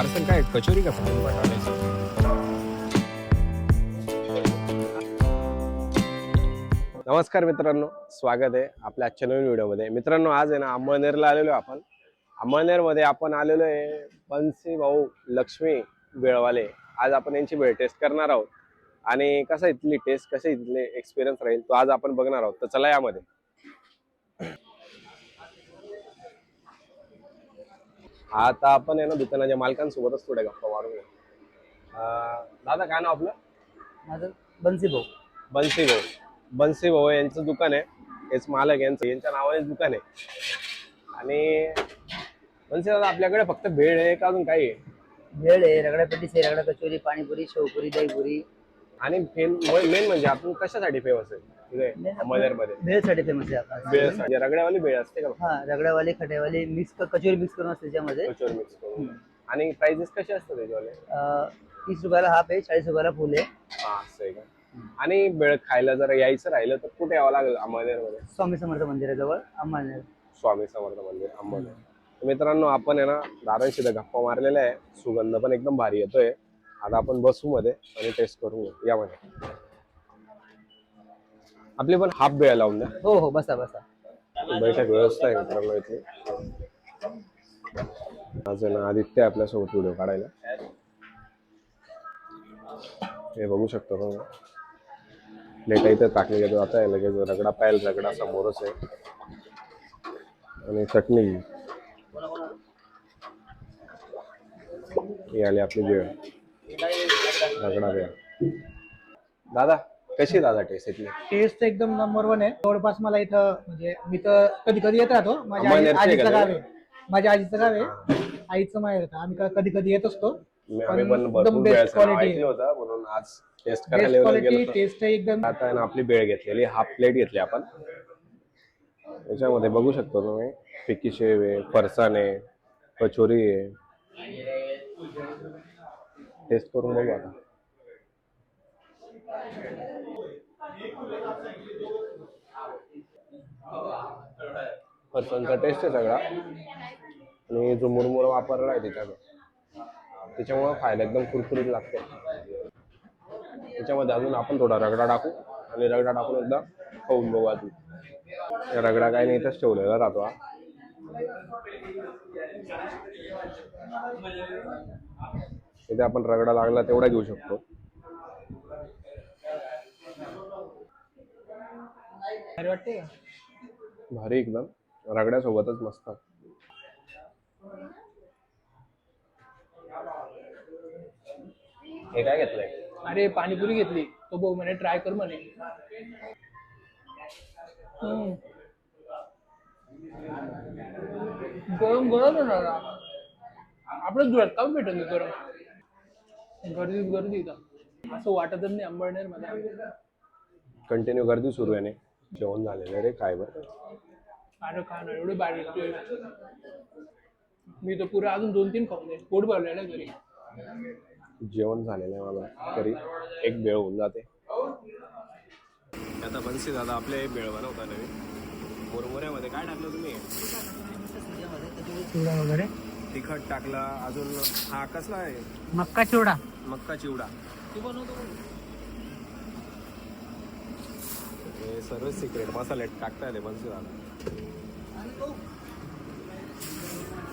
Parcel काय? कचोरी का फक्त बटाट्याची नमस्कार मित्रांनो स्वागत आहे आपल्या आजच्या नवीन व्हिडिओमध्ये. मित्रांनो आज आहे ना अंमळनेरला आलेलो आहे आपण. अंमळनेरमध्ये आपण आलेलो आहे बन्सी भाऊ लक्ष्मी बेळवाले आज आपण यांची वेळ टेस्ट करणार आहोत. आणि कसं इथली टेस्ट कसं इथले एक्सपिरियन्स राहील तो आज आपण बघणार आहोत. तर चला यामध्ये. आता आपण आहे ना दुकानाच्या मालकांसोबतच थोड्या गप्पा. अं, दादा काय नाव आपलं? माझं बन्सी भाऊ. बन्सी भाऊ. बन्सी भाऊ यांचं दुकान आहे. हेच मालक यांचं. यांच्या नावानेच दुकान आहे. आणि बन्सी दादा आपल्याकडे फक्त भेळ आहे का अजून काही आहे? भेळ आहे रगडा पेटीस आहे रगडा कचोरी पाणीपुरी शेवपुरी दहीपुरी. आणि मेन म्हणजे आपण कशासाठी फेमस आहे? अंमळनेरमध्ये भेळसाठी फेमस आहे आपला. भेळ म्हणजे रगड्यावाली भेळ असते का हा रगडावाली खट्यावाली मिक्स कचोरी मिक्स करून असते त्याच्यामध्ये. कचोरी मिक्स करून. आणि प्राइजेस कसे असतात त्याच्यावाले? अं, तीस रुपयाला हाफ आहे चाळीस रुपयाला फुल आहे. हा असं आहे का? आणि भेळ खायला जर यायचं राहिलं तर कुठे यावं लागेल अंमळनेरमध्ये? स्वामी समर्थ मंदिराजवळ अंबानेर स्वामी समर्थ मंदिर अंबोली तर मित्रांनो आपण आहे ना दादांशी तर गप्पा मारलेल्या आहे. सुगंध पण एकदम भारी येतोय. आता आपण बसू मध्ये आणि टेस्ट करून घेऊ. यामध्ये आपली पण हाफ वेळ लावून द्या. हो हो बसा बसा. बैठक व्यवस्था आहे मित्रांनो इथे. आज आहे ना आदित्य आहे आपल्यासोबत व्हिडिओ काढायला. हे बघू शकतो तुम्ही प्लेट इथे टाकली जात आहे लगेच रगडा पायल रगडा समोरच आहे. आणि चटणी. ही आली आपली वेळ. रगडा वेळ. दादा कशी दादा टेस्ट इथली? टेस्ट एकदम नंबर वन आहे. जवळपास मला इथं म्हणजे मी तर कधी कधी येत राहतो. माझ्या आजीचं का गाव? आहे. माझ्या आजीचं गाव आहे. आईचं माहेर होतं आम्ही कधी कधी येत असतो. मी- आम्ही पण एकदम भरपूर best वेळेचं नाव quality ऐकलं होतं म्हणून आज टेस्ट करायला क्वालिटी होतो. टेस्ट एकदम. आता आहे ना आपली बेळ घेतलेली हाफ प्लेट घेतली आपण. याच्यामध्ये बघू शकतो तुम्ही फिक्की शेव आहे फरसाण आहे कचोरी आहे. टेस्ट करून बघू आता. फरसाणचा टेस्ट आहे सगळा. आणि जो मुरमुरा वापरला आहे त्याच्यात. त्याच्यामुळे खायला एकदम कुरकुरीत लागते. त्याच्यामध्ये अजून आपण थोडा रगडा टाकू. आणि रगडा टाकून एकदा खाऊन बघू अजून. रगडा काही नाही इथंच ठेवलेला राहतो हा इथे आपण रगडा लागला तेवढा घेऊ शकतो. भारी वाटते का? भारी एकदम. रगड्यासोबतच मस्त. हे काय घेतलंय? अरे पाणीपुरी घेतली. तो भाऊ म्हणे ट्राय कर म्हणे. हम्म. गरम गरम ना आपलं धुळ्यात का भेटत नाही गरम? गर्दीत गर्दी इथं असं वाटतच नाही अंबळनेरमध्ये कंटिन्यू गर्दी सुरू आहे नाही जेवण झालेलं रे काय बरं? अरे खा ना एवढे येतोय मी तर पुरे अजून दोन तीन खाऊन जाईल पोट भरलेलं घरी. जेवण झालेलं आहे मला. तरी एक बेळ होऊन जाते. आता बनसी दादा आपले बेळ बनवता नवीन. मुरमुऱ्यामध्ये काय टाकलं तुम्ही? वगैरे. तिखट टाकला अजून हा कसला आहे? मक्का चिवडा. मक्का चिवडा. हे सर्व सिक्रेट मसाले टाकता येते बनसी दादा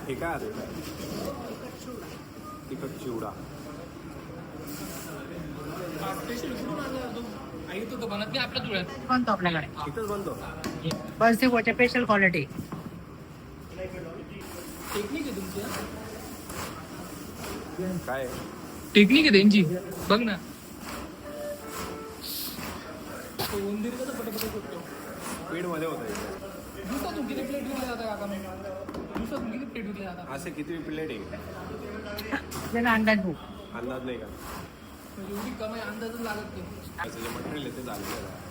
हे काय आहे तिखट चिवडा. आई तो बनत नाही आपल्या धुळ्यात बनतो आपल्याकडे. इथंच बनतो? बस ती गोच्या स्पेशल क्वालिटी टेक्निक आहे तुमची काय? टेक्निक आहे त्यांची. बघ ना. तो उंदीर कसं पटापट करतो स्पीडमध्ये होतं इथे. दिवसातून किती प्लेट विकले जातात काका? मी दिवसातून किती प्लेट विकले जातात? असे किती प्लेट आहे? आपल्याला अंदाज भाऊ अंदाज नाही का? म्हणजे एवढी कमाई अंदाजच लागत नाही. जे मटेरियल आहे ते झालेलं आहे.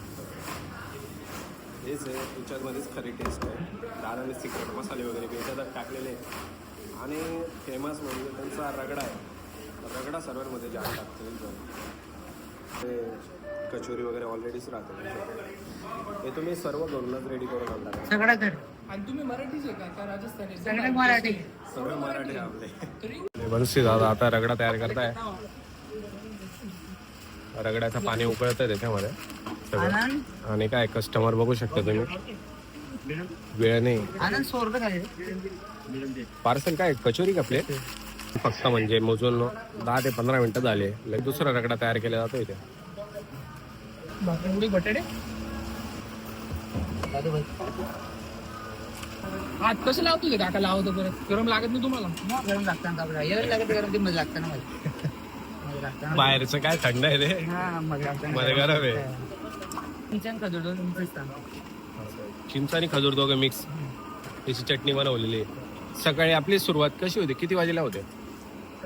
हेच आहे त्याच्यामध्येच खरी टेस्ट आहे. दादाने सिक्रेट मसाले वगैरे त्याच्यात टाकलेले आणि फेमस म्हणजे त्यांचा रगडा आहे. रगडा सर्वांमध्ये जास्त टाकतो कचोरी वगैरे ऑलरेडीच राहते हे तुम्ही सर्व घरूनच रेडी करून आणता का? सगळं आणि तुम्ही मराठीच आहे का? का राजस्थानी? सगळे मराठी. सगळं मराठी आपले. बनसी दादा आता रगडा तयार करताय. रगड्याचं पाणी उकळत आहे त्याच्यामध्ये. सगळं. आनंद? आणि काय कस्टमर बघू शकता तुम्ही. वेळ नाही. पार्सल काय कचोरी का प्लेट फक्त म्हणजे मोजून दहा ते पंधरा मिनिटं झाले. लगेच दुसरा रगडा तयार केला जातो इथे. भाकरी बटाटे? हात कसं लावतो ते काका? लावतो परत. गरम लागत नाही तुम्हाला? गरम लागतं का आपल्याला. एवढं लागत गरम ते मजा लागतं ना मला मजा लागतं ना. बाहेरचं काय थंड आहे रे. हा मजा गरम आहे. किचन खजूर स्थान चिंच आणि खजूर दोघं मिक्स. त्याची चटणी बनवलेली आहे. सकाळी आपली सुरुवात कशी होती? किती वाजेला होते?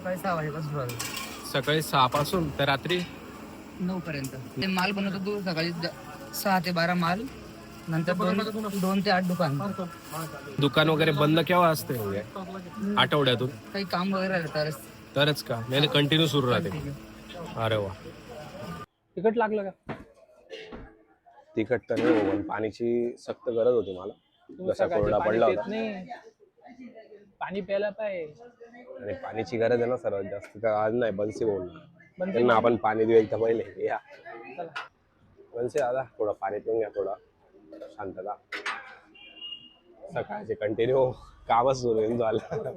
सकाळी सहा वाजेपासून सुरू. सकाळी सहा पासून तर रात्री? नऊ पर्यंत. ते माल बनवतो तू सकाळी द- सहा ते बारा माल नंतर दोन दोन ते आठ दुकान. दुकान वगैरे बंद केव्हा असते? म्हणजे आठवड्यातून? काही काम वगैरे तरच. तरच का? नाही कंटिन्यू सुरू राहते. अरे वा. तिकट लागलं का? तिखट तर नाही हो, पण पाण्याची सक्त गरज होती मला. जसा सकाळचे कोरडा पाणी पडला पित होता. नाही. पाणी प्यायला पाहिजे. आणि पाण्याची गरज आहे ना सर्वात जास्त. तर आज नाही बनसी बोल बनसी त्यांना आपण पाणी देऊ एकदा पहिले. या. बनसी दादा थोडं पाणी पिऊन घ्या थोडं. शांतता सकाळचे कंटिन्यू कामच सुरू झालं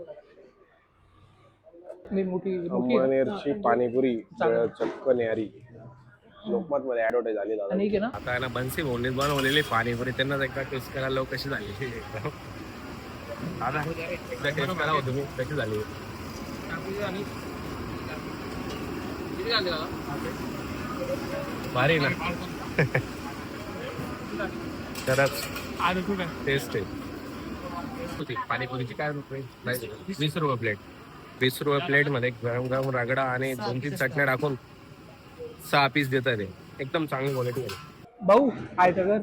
मी मोठी पाणीपुरी चक्क न्यारी. लोकमत मध्ये ऍडव्हर्टाईज झाली दादा. आता आहे ना. बनसी भोवनीत बनवलेली पाणीपुरी. त्यांनाच एकदा टेस्ट करायला कशी झाली? दादा एकदा टेस्ट करा हो तुम्ही. कशी झाली? किती? भारी ना. खरंच. टेस्ट आहे पाणीपुरीची काय रुपये वीस रुपये प्लेट. वीस रुपये प्लेटमध्ये गरम गरम रगडा आणि दोन तीन चटण्या टाकून सहा पीस देतात एकदम चांगली क्वालिटी आहे. भाऊ आहे तर